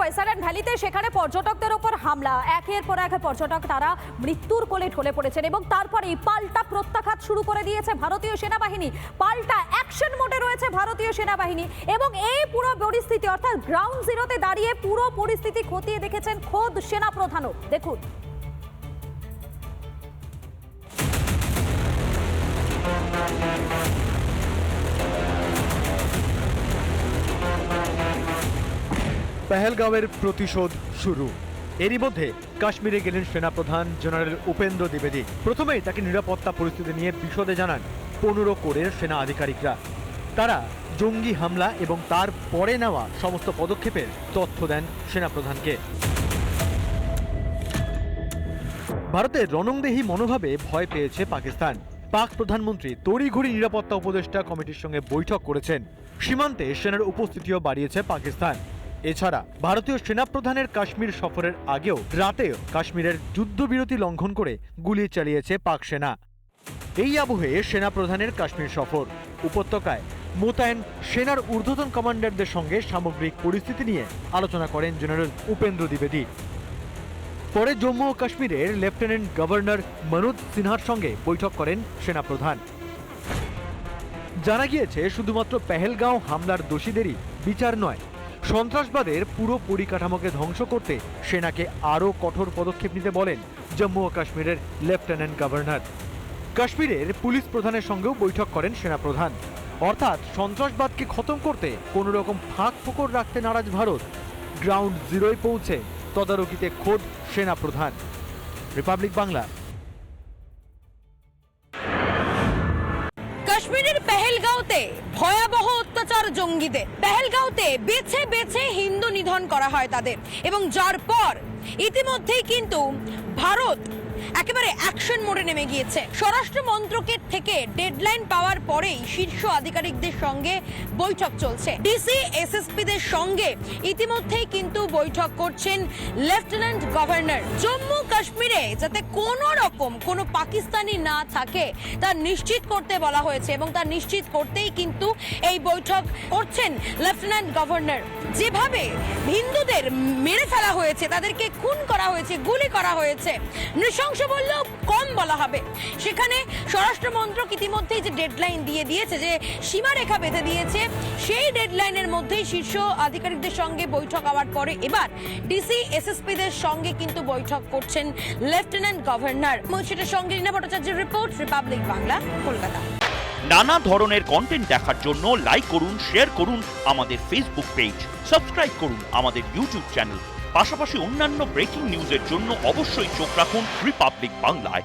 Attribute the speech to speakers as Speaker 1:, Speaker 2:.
Speaker 1: বৈসালান ভ্যালিতে সেখানে পর্যটকদের ওপর হামলা। একের পর এক পর্যটক তারা মৃত্যুর কোলে ঢলে পড়েছেন এবং তারপরেই পাল্টা প্রত্যাঘাত শুরু করে দিয়েছে ভারতীয় সেনাবাহিনী। পাল্টা অ্যাকশন মোডে রয়েছে ভারতীয় সেনাবাহিনী এবং এই পুরো পরিস্থিতি অর্থাৎ গ্রাউন্ড জিরোতে দাঁড়িয়ে পুরো পরিস্থিতি খতিয়ে দেখেছেন খোদ সেনাপ্রধানও। দেখুন।
Speaker 2: পেহেলগাঁওয়ের প্রতিশোধ শুরু। এরই মধ্যে কাশ্মীরে গেলেন সেনাপ্রধান জেনারেল উপেন্দ্র দ্বিবেদী। প্রথমেই তাকে নিরাপত্তা পরিস্থিতি নিয়ে বিশদে জানান পনেরো কোরের সেনা আধিকারিকরা। তারা জঙ্গি হামলা এবং তার পরে নেওয়া সমস্ত পদক্ষেপের তথ্য দেন সেনাপ্রধানকে। ভারতের রণংদেহী মনোভাবে ভয় পেয়েছে পাকিস্তান। পাক প্রধানমন্ত্রী তড়িঘড়ি নিরাপত্তা উপদেষ্টা কমিটির সঙ্গে বৈঠক করেছেন। সীমান্তে সেনার উপস্থিতিও বাড়িয়েছে পাকিস্তান। এছাড়া ভারতীয় সেনাপ্রধানের কাশ্মীর সফরের আগেও রাতেও কাশ্মীরের যুদ্ধবিরতি লঙ্ঘন করে গুলি চালিয়েছে পাক সেনা। এই আবহে সেনাপ্রধানের কাশ্মীর সফর, উপত্যকায় মোতায়েন সেনার ঊর্ধ্বতন কমান্ডারদের সঙ্গে সামগ্রিক পরিস্থিতি নিয়ে আলোচনা করেন জেনারেল উপেন্দ্র দ্বিবেদী। পরে জম্মু ও কাশ্মীরের লেফটেন্যান্ট গভর্নর মনোজ সিনহার সঙ্গে বৈঠক করেন সেনাপ্রধান। জানা গিয়েছে, শুধুমাত্র পেহেলগাঁও হামলার দোষীদেরই বিচার নয় সন্ত্রাসবাদের পুরো পরিকাঠামোকে ধ্বংস করতে সেনাকে আরও কঠোর পদক্ষেপ নিতে বলেন জম্মু ও কাশ্মীরের লেফটেন্যান্ট গভর্নর। কাশ্মীরের পুলিশ প্রধানের সঙ্গেও বৈঠক করেন সেনাপ্রধান। অর্থাৎ সন্ত্রাসবাদকে খতম করতে কোনো রকম ফাঁক ফোকর রাখতে নারাজ ভারত। গ্রাউন্ড জিরোয় পৌঁছে তদারকিতে খোদ সেনাপ্রধান। রিপাবলিক বাংলা
Speaker 3: কাশ্মীরের পেহেলগাঁওতে ভয়াবহ অত্যাচার জঙ্গিদের। পেহেলগাঁওতে বেছে বেছে হিন্দু নিধন করা হয় তাদের। এবং যার পর ইতিমধ্যেই কিন্তু ভারত একেবারে অ্যাকশন মোডে নেমে গিয়েছে। স্বরাষ্ট্র মন্ত্রকের থেকে ডেডলাইন পাওয়ার পরেই শীর্ষ আধিকারিকদের সঙ্গে বৈঠক চলছে। ডিসি এসএসপি দের সঙ্গে ইতিমধ্যেই কিন্তু বৈঠক করছেন লেফটেন্যান্ট গভর্নর। জম্মু কাশ্মীরে যাতে কোনো রকম কোনো পাকিস্তানি না থাকে, তা নিশ্চিত করতে বলা হয়েছে এবং তা নিশ্চিত করতেই কিন্তু এই বৈঠক করছেন লেফটেন্যান্ট গভর্নর। যেভাবে হিন্দুদের মেরে ফেলা হয়েছে, তাদেরকে খুন করা হয়েছে, গুলি করা হয়েছে, নৃশংস বললেও কম বলা হবে। সেখানে স্বরাষ্ট্র মন্ত্রক ইতিমধ্যেই যে ডেডলাইন দিয়ে দিয়েছে, যে সীমারেখা বেঁধে দিয়েছে, সেই ডেডলাইনের মধ্যেই শীর্ষ আধিকারিকদের সঙ্গে বৈঠক হওয়ার পরে এবার ডিসি, এসএসপিদের সঙ্গে কিন্তু বৈঠক করছেন লেফটেন্যান্ট গভর্নর মুর্শিদের সঙ্গে রীনা ভট্টাচার্যের রিপোর্ট রিপাবলিক বাংলা কলকাতা
Speaker 4: নানা ধরনের কন্টেন্ট দেখার জন্য লাইক করুন শেয়ার করুন আমাদের ফেসবুক পেজ সাবস্ক্রাইব করুন আমাদের ইউটিউব চ্যানেল পাশাপাশি অন্যান্য ব্রেকিং নিউজের জন্য অবশ্যই চোখ রাখুন রিপাবলিক বাংলায়